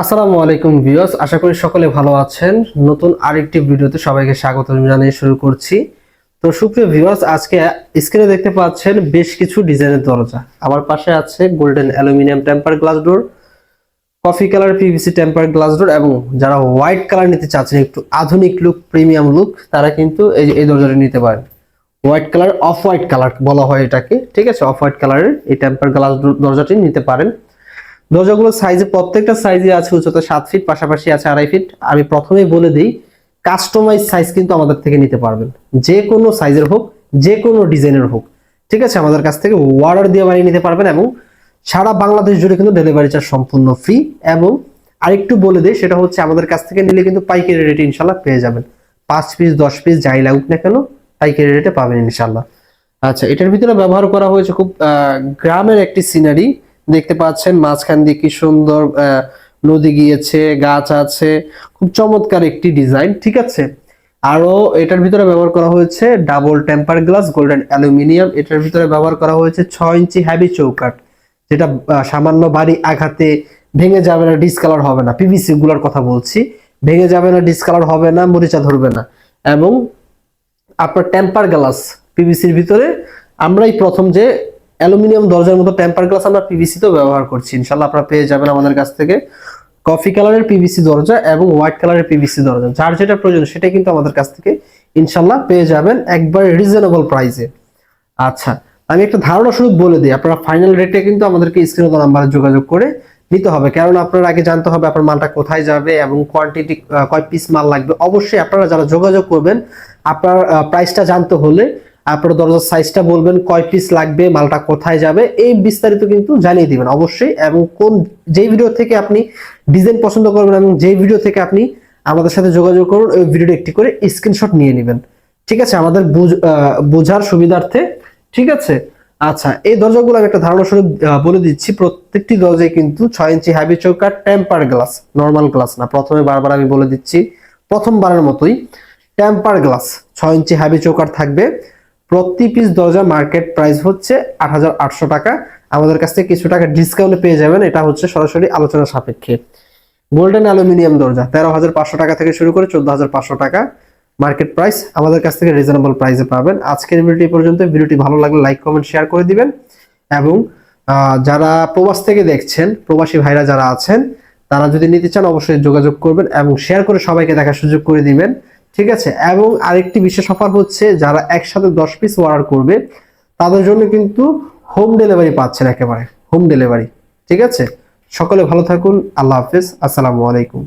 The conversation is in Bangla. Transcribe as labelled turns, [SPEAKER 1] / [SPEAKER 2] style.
[SPEAKER 1] আসসালামু আলাইকুম ভিউয়ার্স, আশা করি সকলে ভালো আছেন। নতুন আরেকটি ভিডিওতে সবাইকে স্বাগত জানিয়ে শুরু করছি। তো সুপ্রিয় ভিউয়ার্স, আজকে স্ক্রিনে দেখতে পাচ্ছেন বেশ কিছু ডিজাইনের দরজা। আমার পাশে আছে golden aluminium temper glass door coffee colour PVC temper glass door এবং যারা হোয়াইট কালার নিতে চাচ্ছেন, একটু আধুনিক লুক প্রিমিয়াম লুক তারা কিন্তু এই এই দরজাটি নিতে পারেন। White colour off white colour বলা হয় এটাকে, ঠিক আছে? অফ হোয়াইট কালারের এই টেম্পার গ্লাস দরজাটি নিতে পারেন। দরজাগুলোর সাইজে প্রত্যেকটা সাইজে আছে উচ্চতা সাত ফিট পাশাপাশি আছে আড়াই ফিট আমি প্রথমেই বলে দিই কাস্টমাইজ সাইজ কিন্তু আমাদের থেকে নিতে পারবেন। যে কোনো সাইজের হোক, যে কোনো ডিজাইনের হোক। ঠিক আছে? আমাদের কাছ থেকে অর্ডার দিয়ে বানিয়ে নিতে পারবেন এবং সারা বাংলাদেশ জুড়ে কিন্তু ডেলিভারি চার্জ সম্পূর্ণ ফ্রি এবং আরেকটু বলে দিই, সেটা হচ্ছে আমাদের কাছ থেকে নিলে কিন্তু পাইকারি রেটে ইনশাল্লাহ পেয়ে যাবেন। পাঁচ পিস দশ পিস যাই লাগুক না কেন, পাইকারি রেটে পাবেন ইনশাল্লাহ আচ্ছা এটার ভিতরে ব্যবহার করা হয়েছে খুব গ্রামের একটি সিনারি দেখতে পাচ্ছেন, মাঝখান দিয়ে কি সুন্দর নদী গিয়েছে, গাছ আছে। খুব চমৎকার একটি ডিজাইন, ঠিক আছে? আরও এটার ভিতরে ব্যবহার করা হয়েছে double temper glass, golden aluminium. এটার ভিতরে ব্যবহার করা হয়েছে ছয় ইঞ্চি হ্যাভি চৌকাট যেটা সামান্য বাড়ি আঘাতে ভেঙে যাবে না ডিসকালার হবে না। পিভিসি গুলার কথা বলছি, ভেঙে যাবে না ডিসকালার হবে না, মরিচা ধরবে না। এবং আপনার টেম্পার গ্লাস পিভিসির ভিতরে, আমরাই প্রথম যে অ্যালুমিনিয়াম দরজার মতো টেম্পার গ্লাস আমরা পিভিসি তেও ব্যবহার করছি। ইনশাল্লাহ আপনারা পেয়ে যাবেন আমাদের কাছ থেকে কফি কালারের পিভিসি দরজা এবং হোয়াইট কালারের পিভিসি দরজা। যার যেটা প্রয়োজন সেটা কিন্তু আমাদের কাছ থেকে ইনশাল্লাহ পেয়ে যাবেন একবার রিজনেবল প্রাইসে আচ্ছা আমি একটা ধারণা শুধু বলে দিই, আপনারা ফাইনাল রেটে কিন্তু আমাদেরকে স্ক্রিনে নাম্বারে যোগাযোগ করে নিতে হবে। কারণ আপনার আগে জানতে হবে আপনার মালটা কোথায় যাবে এবং কোয়ান্টিটি কয় পিস মাল লাগবে। অবশ্যই আপনারা যারা যোগাযোগ করবেন, আপনার প্রাইসটা জানতে হলে আপনার দরজার সাইজটা বলবেন, কয় পিস লাগবে, মালটা কোথায় যাবে, এই বিস্তারিত কিন্তু জানিয়ে দিবেন অবশ্যই। এবং কোন, যেই ভিডিও থেকে আপনি ডিজাইন পছন্দ করবেন এবং যেই ভিডিও থেকে আপনি আমাদের সাথে যোগাযোগ করুন, ওই ভিডিওটা একটি করে স্ক্রিনশট নিয়ে নেবেন। ঠিক আছে? আমাদের বুঝ- বোঝার সুবিধার্থে। ঠিক আছে? আচ্ছা এই দরজাগুলো আমি একটা ধারণা স্বরূপ বলে দিচ্ছি। প্রত্যেকটি দরজায় কিন্তু ছয় ইঞ্চি হ্যাভি চৌকার টেম্পার গ্লাস নর্মাল গ্লাস না। প্রথমে বারবার আমি বলে দিচ্ছি, প্রথমবারের মতোই টেম্পার গ্লাস ছয় ইঞ্চি হ্যাভি চৌকার থাকবে। প্রতি পিস দরজা মার্কেট প্রাইস হচ্ছে আট হাজার আটশো টাকা। আমাদের কাছ থেকে কিছু টাকা ডিসকাউন্টে পেয়ে যাবেন। এটা হচ্ছে সরাসরি আলোচনা সাপেক্ষে। গোল্ডেন অ্যালুমিনিয়াম দরজা, তেরো হাজার পাঁচশো টাকা থেকে শুরু করে চোদ্দ হাজার পাঁচশো টাকা মার্কেট প্রাইস আমাদের কাছ থেকে রিজনেবল প্রাইসে পাবেন। আজকের ভিডিওটি পর্যন্ত। ভিডিওটি ভালো লাগলে লাইক কমেন্ট শেয়ার করে দিবেন। এবং যারা প্রবাস থেকে দেখছেন, প্রবাসী ভাইরা যারা আছেন, তারা যদি নিতে চান, অবশ্যই যোগাযোগ করবেন এবং শেয়ার করে সবাইকে দেখার সুযোগ করে দিবেন। ঠিক আছে? এবং আরেকটি বিশেষ অফার হচ্ছে যারা একসাথে দশ পিস অর্ডার করবে, তাদের জন্য কিন্তু হোম ডেলিভারি পাচ্ছেন একেবারে হোম ডেলিভারি ঠিক আছে? সকলে ভালো থাকুন, আল্লাহ হাফিজ, আসসালামু আলাইকুম।